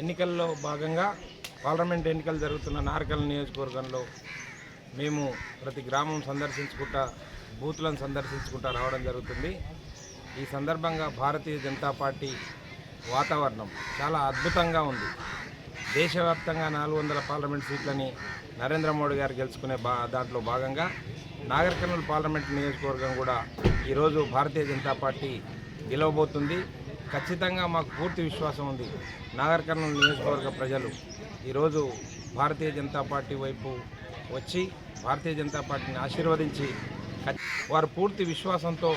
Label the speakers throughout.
Speaker 1: ఎన్నికల్లో భాగంగా పార్లమెంట్ ఎన్నికలు జరుగుతున్న నారకల్ నియోజకవర్గంలో మేము ప్రతి గ్రామం సందర్శించుకుంటా బూత్లను సందర్శించుకుంటా రావడం జరుగుతుంది. ఈ సందర్భంగా భారతీయ జనతా పార్టీ వాతావరణం చాలా అద్భుతంగా ఉంది. దేశవ్యాప్తంగా నాలుగు వందల పార్లమెంట్ సీట్లని నరేంద్ర మోడీ గారు గెలుచుకునే బా దాంట్లో భాగంగా నాగర్ కర్నూలు పార్లమెంట్ నియోజకవర్గం కూడా ఈరోజు భారతీయ జనతా పార్టీ గెలవబోతుంది. ఖచ్చితంగా మాకు పూర్తి విశ్వాసం ఉంది. నాగర్ కర్నూలు నియోజకవర్గ ప్రజలు ఈరోజు భారతీయ జనతా పార్టీ వైపు వచ్చి భారతీయ జనతా పార్టీని ఆశీర్వదించి వారు పూర్తి విశ్వాసంతో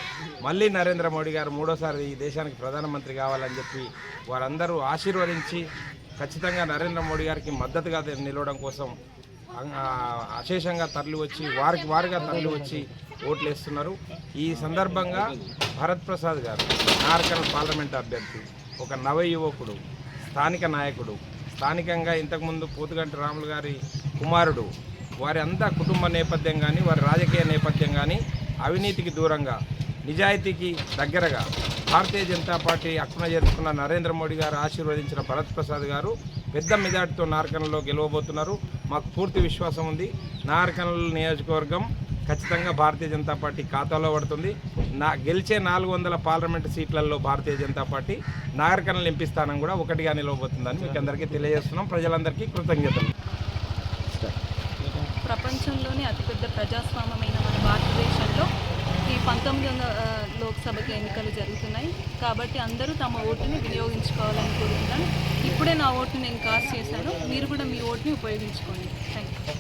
Speaker 1: మళ్ళీ నరేంద్ర మోడీ గారు మూడోసారి ఈ దేశానికి ప్రధానమంత్రి కావాలని చెప్పి వారందరూ ఆశీర్వదించి ఖచ్చితంగా నరేంద్ర మోడీ గారికి మద్దతుగా నిలవడం కోసం అశేషంగా తరలి వచ్చి వారికి వారిగా తరలి వచ్చి ఓట్లు వేస్తున్నారు ఈ సందర్భంగా భరత్ ప్రసాద్ గారు నారకల్ పార్లమెంట్ అభ్యర్థి ఒక నవ యువకుడు స్థానిక నాయకుడు స్థానికంగా ఇంతకుముందు పోతుగంటి రాములు గారి కుమారుడు వారి అంతా కుటుంబ నేపథ్యం కానీ వారి రాజకీయ నేపథ్యం కానీ అవినీతికి దూరంగా నిజాయితీకి దగ్గరగా భారతీయ జనతా పార్టీ అక్కున చేరుకున్న నరేంద్ర మోడీ గారు ఆశీర్వదించిన భరత్ ప్రసాద్ గారు పెద్ద మెజార్టీతో నార్కన్లో గెలవబోతున్నారు. మాకు పూర్తి విశ్వాసం ఉంది. నార్కన్ నియోజకవర్గం ఖచ్చితంగా భారతీయ జనతా పార్టీ ఖాతాలో పడుతుంది. నా గెలిచే నాలుగు వందల పార్లమెంటు సీట్లలో భారతీయ జనతా పార్టీ నాగరికర్నలు ఎంపీ స్థానం కూడా ఒకటిగా నిలవబోతుందని మీకు అందరికీ తెలియజేస్తున్నాం. ప్రజలందరికీ కృతజ్ఞతలు.
Speaker 2: ప్రపంచంలోనే అతిపెద్ద ప్రజాస్వామ్యమైన మన భారతదేశంలో ఈ పంతొమ్మిది వందల లోక్సభకి ఎన్నికలు జరుగుతున్నాయి. కాబట్టి అందరూ తమ ఓటుని వినియోగించుకోవాలని కోరుతున్నాను. ఇప్పుడే నా ఓటుని నేను కాస్ట్ చేశాను. మీరు కూడా మీ ఓటుని ఉపయోగించుకోండి. Thank you